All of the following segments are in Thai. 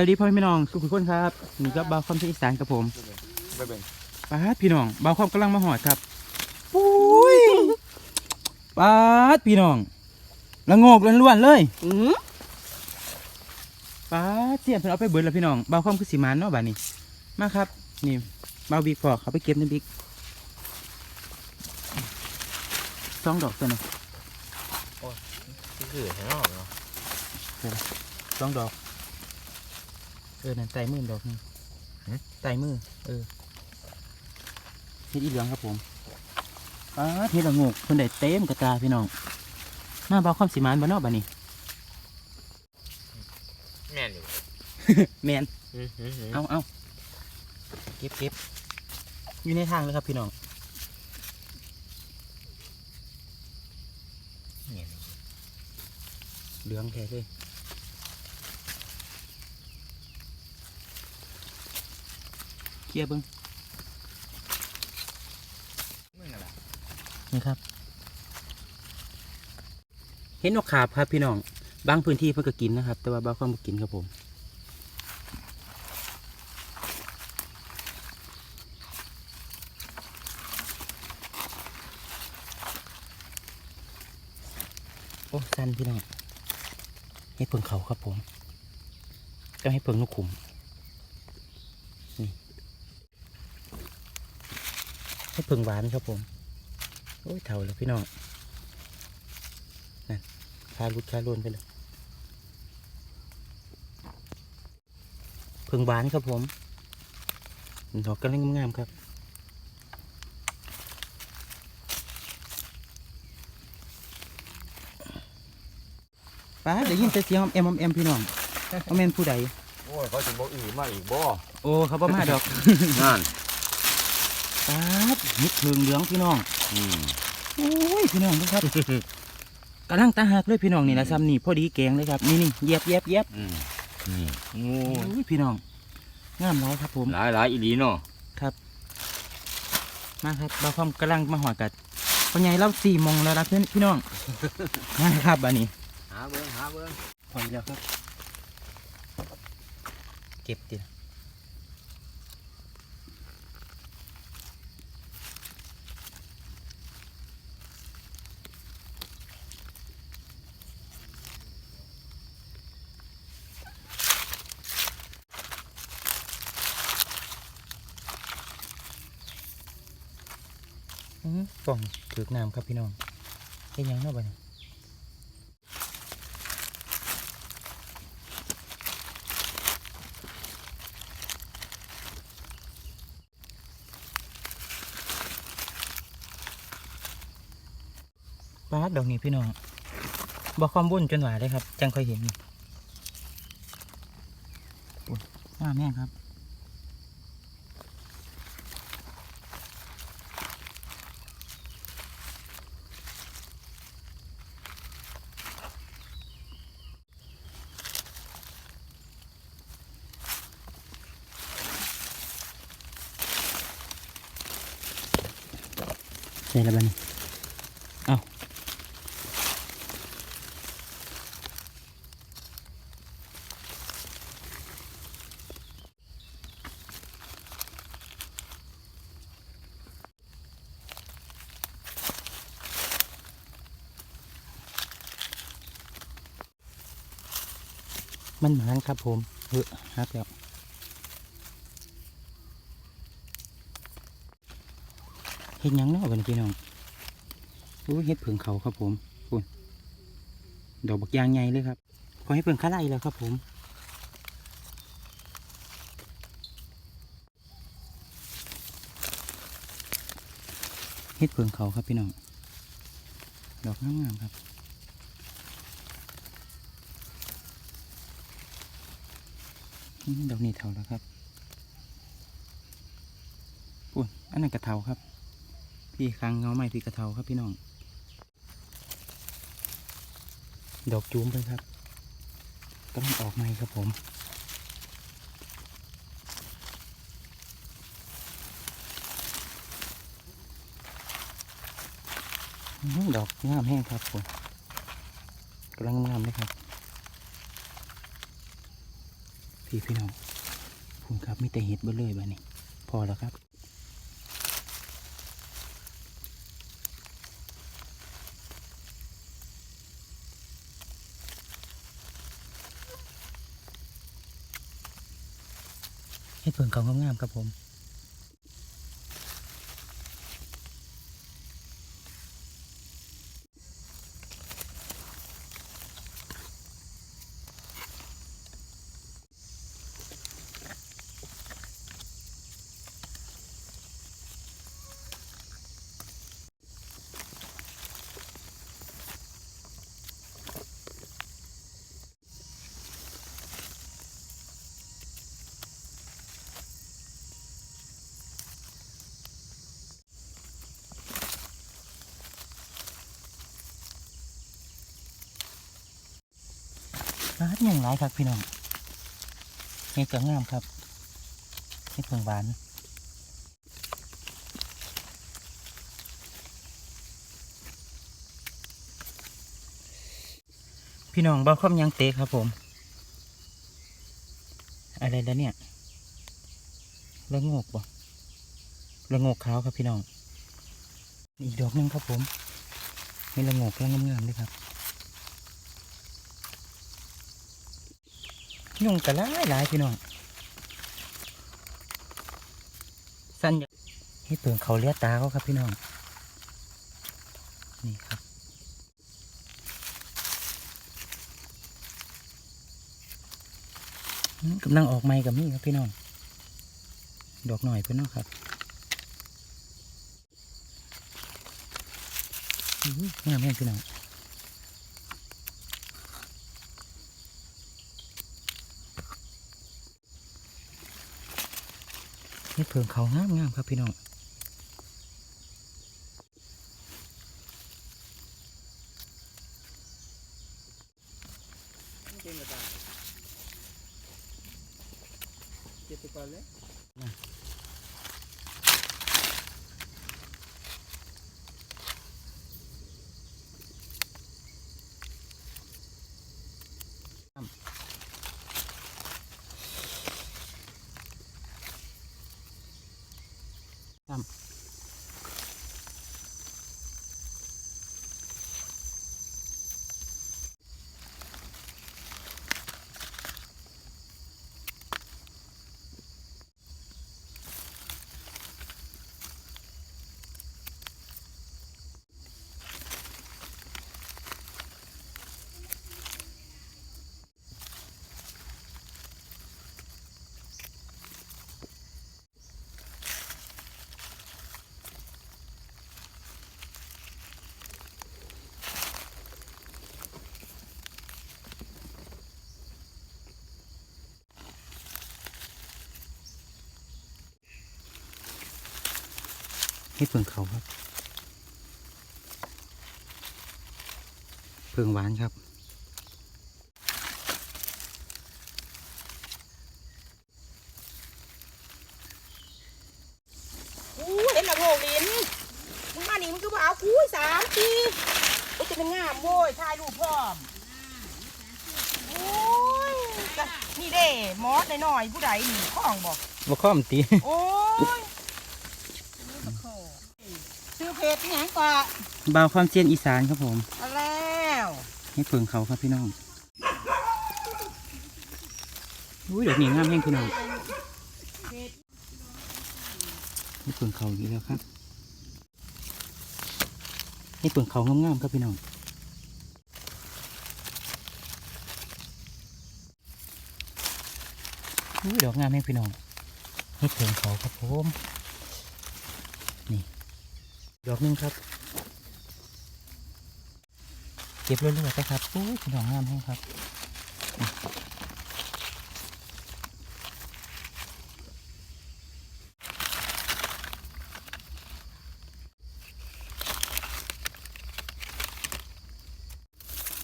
วัสดีพ่อแม่พี่น้องทุกคนครับนี่ก็บ่าวความที่อีสานกับผมไปเบิ่งป้าดพี่น้องบ่าวความกำลังมาหอดครับปุ้ยป้าดพี่น้องละโงกล้วนๆเลยอืมป้าดเสียนเพิ่นเอาไปเบิดแล้วพี่น้องบ่าวความคือสีมานเนาะบัดนี้ มาครับ นี่บ่าวบิ๊กพอเขาไปเก็บในบิ๊กสองดอกตัวนะคือแถวเนาะสองดอก เออนั่นไตมือดอกหนึงไตมือ เออเฮ็ดอีเหลืองครับผมป้าดเฮ็ดละโงกเพิ่นได้เต็มกระตาพี่น้องมาบ่าวความสีมานบ่เนาะบัดนี้แม่นอยู่แมนอือหือหือเอาเอาเก็บเก็บอยู่ในทางเลยครับพี่น้องแม่นเหลืองแท้เลยเค ลียร์เบิ้งมึงอะไรนี่ครับ เห็นนกขาบครับพี่น้อง บางพื้นที่เพิ่นก็กินนะครับ แต่ว่าบางคนบ่กินครับผมโอ้สันพี่น้องให้เพิ่งเขาครับผม ก็ให้เพิ่งนกขุม ให้เพิ่งหวานครับผม โอ้ยเท่าแล้วพี่น้อง นั่นคาลุดคาลุนไปเลยเพิ่งหวานครับผม ดอกกำลังงามๆครับป้าเดี๋ยวยินแต่เสียงเอ็มเอ็มพี่น้องว่าแม่นผู้ใด โอ้ยเขาจะบอกอื่นมาอีกบ่โอ้เขาบ่มาดอก นั่น ป้าดนิดเพิงเหลืองพี่น้องอืมโอ้ยพี่น้องดูครับกำลังตาหักเลยพี่น้องนี่นะซ้ำนี่พอดีแกงเลยครับนี่นี่เหยียบเหยียบเหยียบอืมนี่โอ้โอ้ยพี่น้องงามร้ายครับผมหลายหลายอีหลีเนาะมาครับบ่าวความกำลังมาหอดกัดปัญญาเราสี่โมงแล้วนะเพื่อนพี่น้องมาครับอันนี้หาเบิ่งหาเบิ่งพอแล้วครับ เก็บดิอื้อ ป่องถือกน้ำครับพี่น้องเฮ็ดหยังเนาะบ่เนี่ยปาดดอกนี้พี่น้องบอกความบุญจนหวาเลยครับ จังค่อยเห็นนี่ว่าแม่ครับ ใช่แล้วบ้านี่เอามันหมานครับผมเฮ้อฮักแล้ว เห็นยังเนาะวันพี่น้องอู้เฮ็ดเผิงเขาครับผมคุณดอกบักยางใหญ่เลยครับขอให้เผิงข้าไล่แล้วครับผมเฮ็ดเผิงเขาครับพี่น้อง ดอกงามๆครับ ดอกนี้เทาแล้วครับปุ่นอันนั้นกระเทาครับ พี่คางเงาไม้พี่กระเทาครับพี่น้อง ดอกจูมไปครับกำลังออกไม้ครับผมดอกงามแห้งครับผมกำลังงามเลยครับพี่พี่น้องคุณครับมีแต่เห็ดเบ่เลยบ้านี้พอแล้วครับ เห็ดเพิ่งเขางามๆครับผม ร้านอย่างไรครับพี่น้องเห็ดก็งามครับเห็ดเพิ่งหวานพี่น้องบ้าคอมยังเตะครับผม อะไรแล้วเนี่ยละโงกบ่ละโงกขาวครับพี่น้อง อีกดอกนึงครับผมมีละงกกำลังงามๆเลยครับ ยุ่งกันหลายหลายพี่น้องสั้นอย่าให้เปลืองเขาเลียตาเขาครับพี่น้อง นี่ครับกำลังออกไม้กับนี่ครับพี่น้อง ดอกหน่อยเพื่อนเนาะครับงามแม่พี่น้อง นี่เพิงเขางามงามครับพี่น้องเจ็บไปก่อนเลย นี่เพิงเขาครับ เพิงหวานครับ อู้เห็นละโงกลิ้นมึงมานี่มึงก็บ่เอากูสามทีกูจะเป็นงามโว้ยถ่ายรูปพร้อมโอ้ยจ้ะนี่เด้มอสหน่อยๆผู้ใดนี่ข้องบอกบ่ข้อมตี โอ้ยชื่อ เพจที่ไหนก่อนบ่าวความเซียนอีสานครับผม เอาแล้วนี่เพิงเขาครับพี่น้องอุ้ยดอกนี้งามแห้งพี่น้องนี่เพิงเขาอีกแล้วครับนี่เพิงเขางามๆครับพี่น้องอุ้ยดอกงามแห้งพี่น้องนี่เพิงเขาครับผมนี่ ดอกหนึงครับ เก็บเรื่อยๆไปครับโอ้ยพี่น้องงามแห้ครับ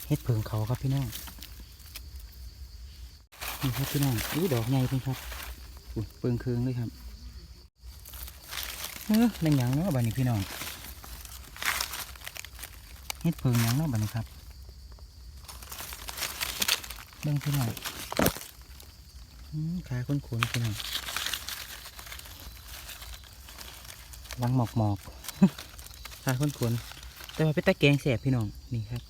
เฮ็ดเพิงเขาครับพี่น้องนี่ครับพี่น้องอู้ดอกใหญ่เพิ่งครับเปิงเคืองเลยครับ เออเป็นหยังเนาะบัดนี้พี่น้องเฮ็ดเพิงหยังเนาะบัดนี้ครับเบิ่งพี่น้องอืมขาคุ้นๆพี่น้องวังหมอกหมอกๆขาคุ้นๆแต่ว่าเป็นตะแกงแสบพี่น้องนี่ครับ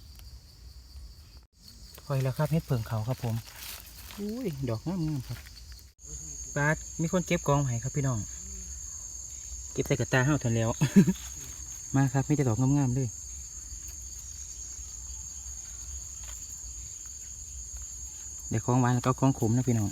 คอยแล้วครับเฮ็ดเผิงเขาครับผมอุ้ยดอกงามๆครับปาดมีคนเก็บกองไห้ครับพี่น้อง เก็บใส่กระตาห้าทันแล้ว มาครับมีแต่ดอกงามๆเลยเดี๋ยวของไว้แล้วก็คล้องขมนะพี่น้อง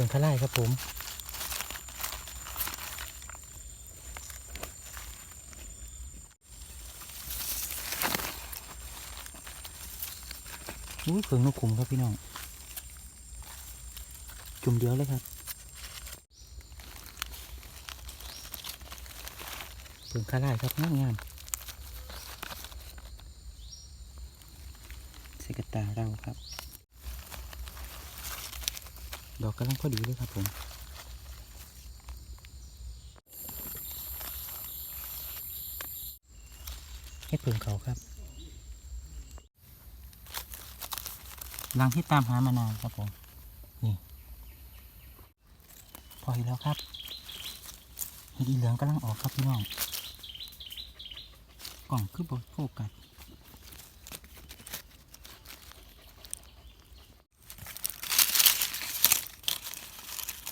เป็นข้าไล่ครับผมอุ้ยเผิงนกขุมครับพี่น้อง จุ่มเดียวเลยครับเผิงข้าไล่ครับงามงามใส่กระตาเราครับ ดอกกำลังพอดีเลยครับผมให้เผิงเขาครับรังที่ตามหามานานครับผม นี่ พอเห็นแล้วครับเห็ดอีเหลืองกำลังออกครับพี่น้อง กล่องคือบทโฟกัส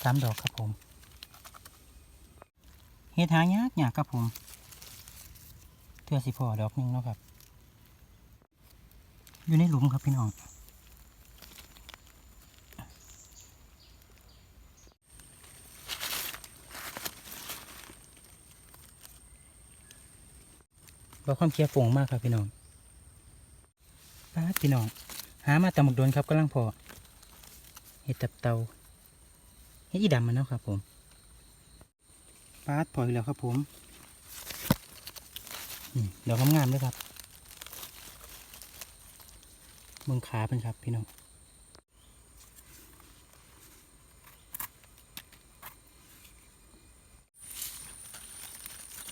ามดอกครับผมเห็ดหายากยากครับผมเทือสิพอดอกหนึงเนาะครับ อยู่ในหลุมครับพี่น้องเราความเคียร์ฟงมากครับพี่น้องป้าพี่น้อง หามาตำหมกโดนครับกำลังพอเห็ดตับเตา อีดำมันเนาะครับผมป้าดพออีกแล้วครับผมอืมเดี๋ยวงามๆเลยครับเมืองขาเป็นครับพี่น้อง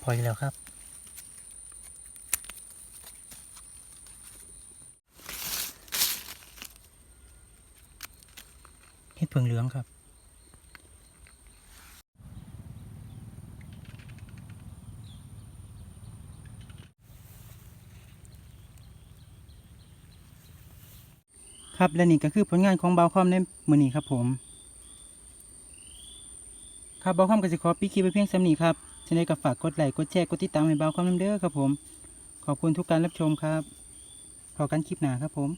พออีกแล้วครับเห็ดเผืองเหลืองครับ ครับและนี่ก็คือผลงานของเบาคอมในมือนี้ครับผม ครับเบาคอมก็จะขอปีคีไปเพียงสำนีครับฉะนั้นก็ฝากกดไลค์กดแชร์กดติดตามให้เบาคอมน้ำเด้อครับผม ขอบคุณทุกการรับชมครับพอกันคลิปหน้าครับผม